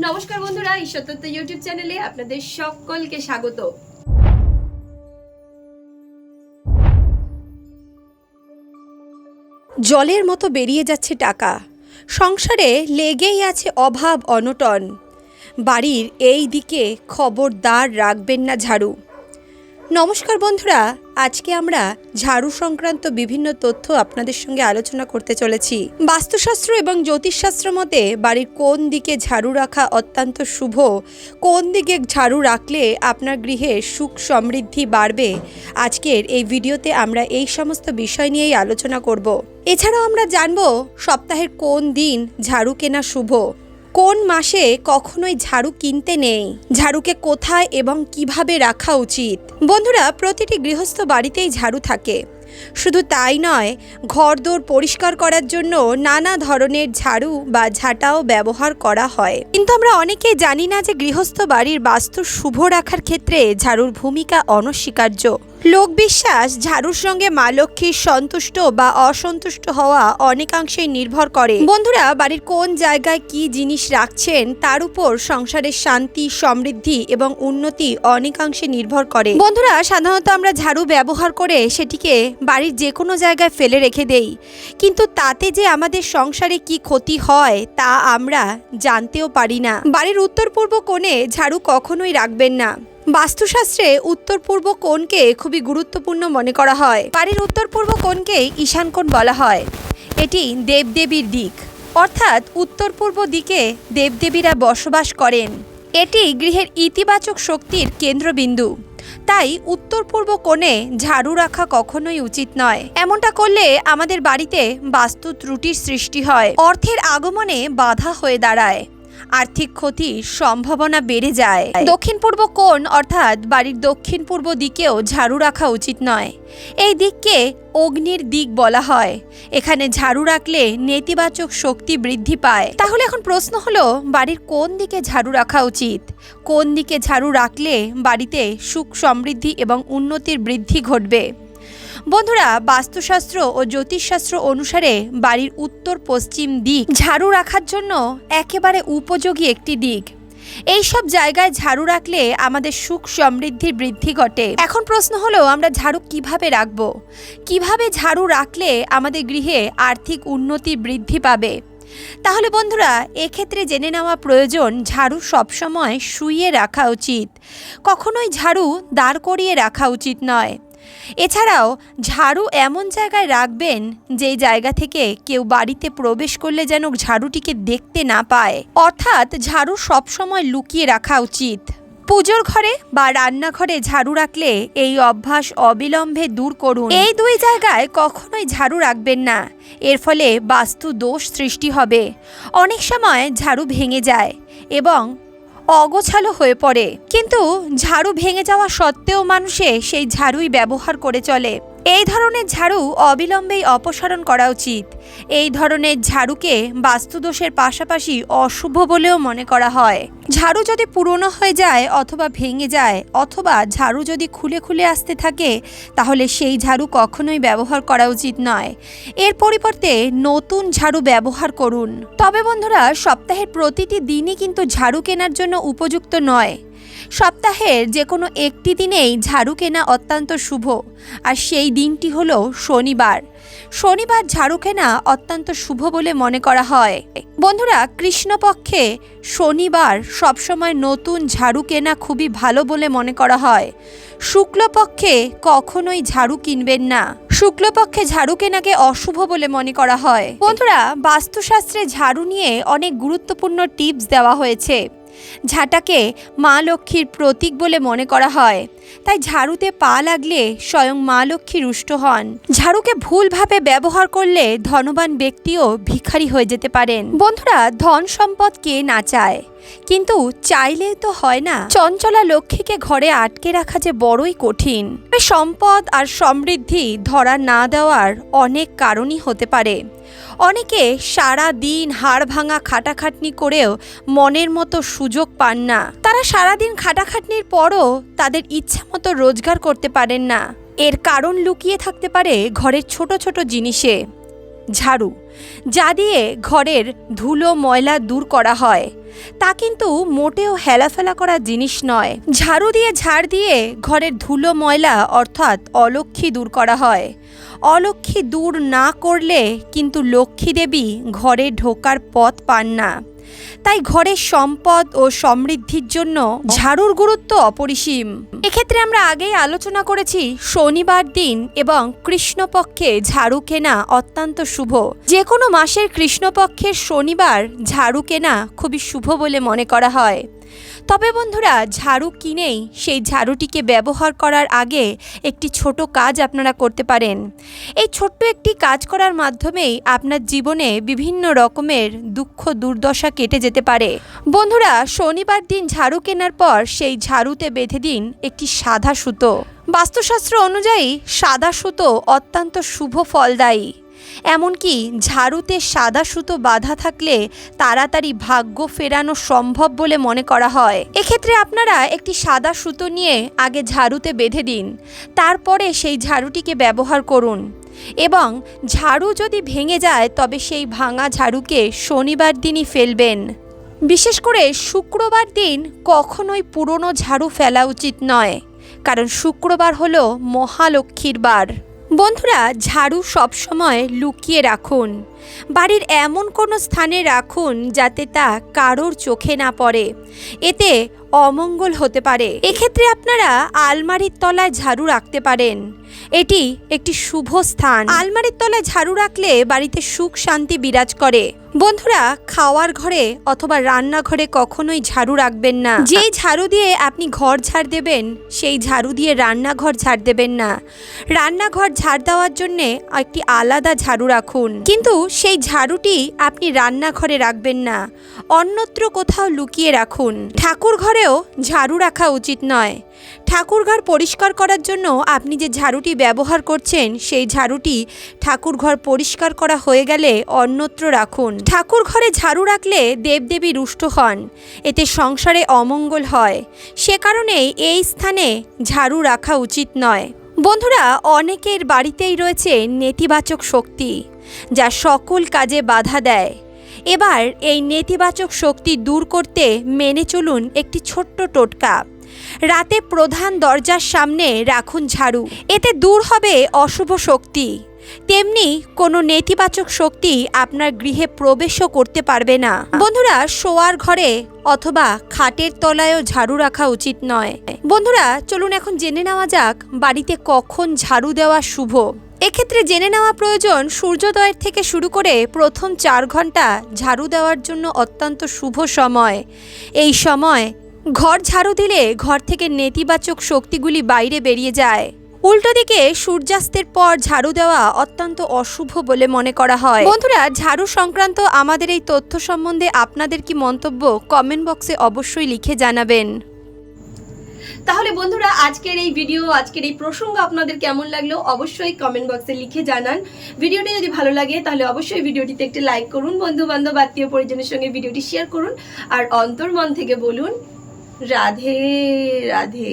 নমস্কার বন্ধুরা ঈশ্বরতত্ত্ব ইউটিউব চ্যানেলে আপনাদের সকলকে স্বাগত। জলের মতো বেরিয়ে যাচ্ছে টাকা। সংসারে লেগেই আছে অভাব, অনটন। বাড়ির এই দিকে খবরদার রাখবেন না ঝাড়ু। নমস্কার বন্ধুরা, আজকে আমরা ঝাড়ু সংক্রান্ত বিভিন্ন তথ্য আপনাদের সঙ্গে আলোচনা করতে চলেছি। বাস্তুশাস্ত্র এবং জ্যোতিষশাস্ত্র মতে বাড়ির কোন দিকে ঝাড়ু রাখা অত্যন্ত শুভ, কোন দিকে ঝাড়ু রাখলে আপনার গৃহে সুখ সমৃদ্ধি বাড়বে, আজকের এই ভিডিওতে আমরা এই সমস্ত বিষয় নিয়েই আলোচনা করব। এছাড়াও আমরা জানব সপ্তাহের কোন দিন ঝাড়ু কেনা শুভ কোন মাসে কখনোই ঝাড়ু কিনতে নেই? ঝাড়ুকে কোথায় এবং কীভাবে রাখা উচিত? বন্ধুরা, প্রতিটি গৃহস্থ বাড়িতেই ঝাড়ু থাকে। শুধু তাই নয়, ঘরদোর পরিষ্কার করার জন্য নানা ধরনের ঝাড়ু বা ঝাঁটাও ব্যবহার করা হয়। কিন্তু আমরা অনেকেই জানি না যে গৃহস্থ বাড়ির বাস্তু শুভ রাখার ক্ষেত্রে ঝাড়ুর ভূমিকা অনস্বীকার্য। লোকবিশ্বাস, ঝাড়ুর সঙ্গে মা লক্ষ্মীর সন্তুষ্ট বা অসন্তুষ্ট হওয়া অনেকাংশেই নির্ভর করে। বন্ধুরা, বাড়ির কোন জায়গায় কি জিনিস রাখছেন, তার উপর সংসারের শান্তি, সমৃদ্ধি এবং উন্নতি অনেকাংশে নির্ভর করে। বন্ধুরা, সাধারণত আমরা ঝাড়ু ব্যবহার করে সেটিকে বাড়ির যে কোনো জায়গায় ফেলে রেখে দেই। কিন্তু তাতে যে আমাদের সংসারে কি ক্ষতি হয়, তা আমরা জানতেও পারি না। বাড়ির উত্তর পূর্ব কোণে ঝাড়ু কখনোই রাখবেন না। বাস্তুশাস্ত্রে উত্তর পূর্ব কোণকে খুবই গুরুত্বপূর্ণ মনে করা হয়। বাড়ির উত্তর পূর্ব কোণকেই ঈশান কোণ বলা হয়। এটি দেবদেবীর দিক। অর্থাৎ উত্তর পূর্ব দিকে দেবদেবীরা বসবাস করেন। এটি গৃহের ইতিবাচক শক্তির কেন্দ্রবিন্দু। তাই উত্তর পূর্ব কোণে ঝাড়ু রাখা কখনোই উচিত নয়। এমনটা করলে আমাদের বাড়িতে বাস্তু ত্রুটির সৃষ্টি হয়। অর্থের আগমনে বাধা হয়ে দাঁড়ায়। আর্থিক ক্ষতির সম্ভাবনা বেড়ে যায়। দক্ষিণ পূর্ব কোণ, অর্থাৎ বাড়ির দক্ষিণ পূর্ব দিকেও ঝাড়ু রাখা উচিত নয়। এই দিককে অগ্নির দিক বলা হয়। এখানে ঝাড়ু রাখলে নেতিবাচক শক্তি বৃদ্ধি পায়। তাহলে এখন প্রশ্ন হলো, বাড়ির কোন দিকে ঝাড়ু রাখা উচিত? কোন দিকে ঝাড়ু রাখলে বাড়িতে সুখ সমৃদ্ধি এবং উন্নতির বৃদ্ধি ঘটবে? বন্ধুরা, বাস্তুশাস্ত্র ও জ্যোতিষশাস্ত্র অনুসারে বাড়ির উত্তর পশ্চিম দিক ঝাড়ু রাখার জন্য একেবারে উপযোগী একটি দিক। এই সব জায়গায় ঝাড়ু রাখলে আমাদের সুখ সমৃদ্ধির বৃদ্ধি ঘটে। এখন প্রশ্ন হলো, আমরা ঝাড়ু কীভাবে রাখব? কীভাবে ঝাড়ু রাখলে আমাদের গৃহে আর্থিক উন্নতি বৃদ্ধি পাবে? তাহলে বন্ধুরা, এক্ষেত্রে জেনে নেওয়া প্রয়োজন, ঝাড়ু সবসময় শুইয়ে রাখা উচিত। কখনোই ঝাড়ু দাঁড় করিয়ে রাখা উচিত নয়। এছাড়াও, ঝাড়ু এমন জায়গায় রাখবেন যেই জায়গা থেকে কেউ বাড়িতে প্রবেশ করলে যেন ঝাড়ুটিকে দেখতে না পায়। অর্থাৎ ঝাড়ু সবসময় লুকিয়ে রাখা উচিত। পুজোর ঘরে বা রান্নাঘরে ঝাড়ু রাখলে এই অভ্যাস অবিলম্বে দূর করুন। এই দুই জায়গায় কখনোই ঝাড়ু রাখবেন না। এর ফলে বাস্তু দোষ সৃষ্টি হবে। অনেক সময় ঝাড়ু ভেঙে যায় এবং অগোছালো হয়ে পড়ে। কিন্তু ঝাড়ু ভেঙে যাওয়া সত্ত্বেও মানুষে সেই ঝাড়ুই ব্যবহার করে চলে। এই ধরনের ঝাড়ু অবিলম্বেই অপসারণ করা উচিত। এই ধরনের ঝাড়ুকে বাস্তুদোষের পাশাপাশি অশুভ বলেও মনে করা হয়। ঝাড়ু যদি পুরনো হয়ে যায় অথবা ভেঙে যায়, অথবা ঝাড়ু যদি খুলে খুলে আসতে থাকে, তাহলে সেই ঝাড়ু কখনোই ব্যবহার করা উচিত নয়। এর পরিবর্তে নতুন ঝাড়ু ব্যবহার করুন। তবে বন্ধুরা, সপ্তাহের প্রতিটি দিনই কিন্তু ঝাড়ু কেনার জন্য উপযুক্ত নয়। সপ্তাহের যে কোনো একটি দিনেই ঝাড়ু কেনা অত্যন্ত শুভ, আর সেই দিনটি হলো শনিবার। শনিবার ঝাড়ু কেনা অত্যন্ত শুভ বলে মনে করা হয়। বন্ধুরা, কৃষ্ণপক্ষে শনিবার সবসময় নতুন ঝাড়ু কেনা খুবই ভালো বলে মনে করা হয়। শুক্লপক্ষে কখনোই ঝাড়ু কিনবেন না। শুক্লপক্ষে ঝাড়ু কেনাকে অশুভ বলে মনে করা হয়। বন্ধুরা, বাস্তুশাস্ত্রে ঝাড়ু নিয়ে অনেক গুরুত্বপূর্ণ টিপস দেওয়া হয়েছে। ঝাঁটাকে মা লক্ষ্মীর প্রতীক বলে মনে করা হয়। তাই ঝাড়ুতে পা লাগলে স্বয়ং মা লক্ষ্মী রুষ্ট হন। ঝাড়ুকে ভুলভাবে ব্যবহার করলে ধনবান ব্যক্তিও ভিখারি হয়ে যেতে পারেন। বন্ধুরা, ধন সম্পদ কে না চায়? কিন্তু চাইলেই তো হয় না। চঞ্চলা লক্ষ্মীকে ঘরে আটকে রাখা যে বড়ই কঠিন। সম্পদ আর সমৃদ্ধি ধরা না দেওয়ার অনেক কারণই হতে পারে। অনেকে সারা দিন হাড় ভাঙা খাটাখাটনি করেও মনের মতো সুযোগ পান না। তারা সারাদিন খাটাখাটনির পরও তাদের ইচ্ছা মতো রোজগার করতে পারেন না। এর কারণ লুকিয়ে থাকতে পারে ঘরের ছোট ছোট জিনিসে। ঝাড়ু, যা দিয়ে ঘরের ধুলো, ময়লা দূর করা হয়। তা কিন্তু মোটেও হেলাফেলা করা জিনিস নয়। ঝাড়ু দিয়ে ঝাড় দিয়ে ঘরের ধুলো, ময়লা, অর্থাৎ অলক্ষী দূর করা হয়। অলক্ষী দূর না করলে কিন্তু লক্ষ্মী দেবী ঘরে ঢোকার পথ পান না। তাই ঘরের সম্পদ ও সমৃদ্ধির জন্য ঝাড়ুর গুরুত্ব অপরিসীম। এক্ষেত্রে আমরা আগেই আলোচনা করেছি, শনিবার দিন এবং কৃষ্ণপক্ষে ঝাড়ু কেনা অত্যন্ত শুভ। যে কোনো মাসের কৃষ্ণপক্ষের শনিবার ঝাড়ু কেনা খুবই শুভ বলে মনে করা হয়। তবে বন্ধুরা, ঝাড়ু কিনেই সেই ঝাড়ুটিকে ব্যবহার করার আগে একটি ছোট কাজ আপনারা করতে পারেন। এই ছোট্ট একটি কাজ করার মাধ্যমেই আপনার জীবনে বিভিন্ন রকমের দুঃখ, দুর্দশা কেটে যেতে পারে। বন্ধুরা, শনিবার দিন ঝাড়ু কেনার পর সেই ঝাড়ুতে বেঁধে দিন একটি সাদা সুতো। বাস্তুশাস্ত্র অনুযায়ী, সাদা সুতো অত্যন্ত শুভ ফলদায়ী। এমনকি ঝাড়ুতে সাদা সুতো বাঁধা থাকলে তাড়াতাড়ি ভাগ্য ফেরানো সম্ভব বলে মনে করা হয়। এক্ষেত্রে আপনারা একটি সাদা সুতো নিয়ে আগে ঝাড়ুতে বেঁধে দিন, তারপরে সেই ঝাড়ুটিকে ব্যবহার করুন। এবং ঝাড়ু যদি ভেঙে যায়, তবে সেই ভাঙা ঝাড়ুকে শনিবার দিনই ফেলবেন। বিশেষ করে শুক্রবার দিন কখনোই পুরনো ঝাড়ু ফেলা উচিত নয়, কারণ শুক্রবার হলো মহালক্ষ্মীর বার। বন্ধুরা, ঝাড়ু সবসময় লুকিয়ে রাখুন। বাড়ির এমন কোনো স্থানে রাখুন যাতে তা কারোর চোখে না পড়ে। এতে অমঙ্গল হতে পারে। এক্ষেত্রে আপনারা আলমারির তলায় ঝাড়ু রাখতে পারেন। এটি একটি শুভ স্থান। আলমারির তলায় ঝাড়ু রাখলে বাড়িতে সুখ শান্তি বিরাজ করে। বন্ধুরা, খাওয়ার ঘরে অথবা রান্নাঘরে কখনোই ঝাড়ু রাখবেন না। যেই ঝাড়ু দিয়ে আপনি ঘর ঝাড় দেবেন, সেই ঝাড়ু দিয়ে রান্নাঘর ঝাড় দেবেন না। রান্নাঘর ঝাড় দেওয়ার জন্যে একটি আলাদা ঝাড়ু রাখুন। কিন্তু সেই ঝাড়ুটি আপনি রান্নাঘরে রাখবেন না। অন্যত্র কোথাও লুকিয়ে রাখুন। ঠাকুর ঘরেও ঝাড়ু রাখা উচিত নয়। ঠাকুরঘর পরিষ্কার করার জন্য আপনি যে ঝাড়ুটি ব্যবহার করছেন, সেই ঝাড়ুটি ঠাকুরঘর পরিষ্কার করা হয়ে গেলে অন্যত্র রাখুন। ঠাকুর ঘরে ঝাড়ু রাখলে দেবদেবী রুষ্ট হন। এতে সংসারে অমঙ্গল হয়। সে কারণেই এই স্থানে ঝাড়ু রাখা উচিত নয়। বন্ধুরা, অনেকের বাড়িতেই রয়েছে নেতিবাচক শক্তি, যা সকল কাজে বাধা দেয়। এবার এই নেতিবাচক শক্তি দূর করতে মেনে চলুন একটি ছোট্ট টোটকা। রাতে প্রধান দরজার সামনে রাখুন ঝাড়ু। এতে দূর হবে অশুভ শক্তি। তেমনি কোনো নেতিবাচক শক্তি আপনার গৃহে প্রবেশও করতে পারবে না। বন্ধুরা, শোয়ার ঘরে অথবা খাটের তলায়ও ঝাড়ু রাখা উচিত নয়। বন্ধুরা, চলুন এখন জেনে নেওয়া যাক বাড়িতে কখন ঝাড়ু দেওয়া শুভ। এক্ষেত্রে জেনে নেওয়া প্রয়োজন, সূর্যোদয়ের থেকে শুরু করে প্রথম চার ঘণ্টা ঝাড়ু দেওয়ার জন্য অত্যন্ত শুভ সময়। এই সময় ঘর ঝাড়ু দিলে ঘর থেকে নেতিবাচক শক্তিগুলি বাইরে বেরিয়ে যায়। উল্টো দিকে সূর্যাস্তের পর ঝাড়ু দেওয়া অত্যন্ত অশুভ বলে মনে করা হয়। বন্ধুরা, ঝাড়ু সংক্রান্ত আমাদের এই তথ্য সম্বন্ধে আপনাদের কি মন্তব্য কমেন্ট বক্সে অবশ্যই লিখে জানাবেন। তাহলে বন্ধুরা, আজকের এই ভিডিও, আজকের এই প্রসঙ্গ আপনাদের কেমন লাগল অবশ্যই কমেন্ট বক্সে লিখে জানান। ভিডিওটি যদি ভালো লাগে, তাহলে অবশ্যই ভিডিওটিতে একটি লাইক করুন বন্ধু বান্ধব আত্মীয় পরিজনের সঙ্গে ভিডিওটি শেয়ার করুন, আর অন্তর্মন থেকে বলুন রাধে রাধে।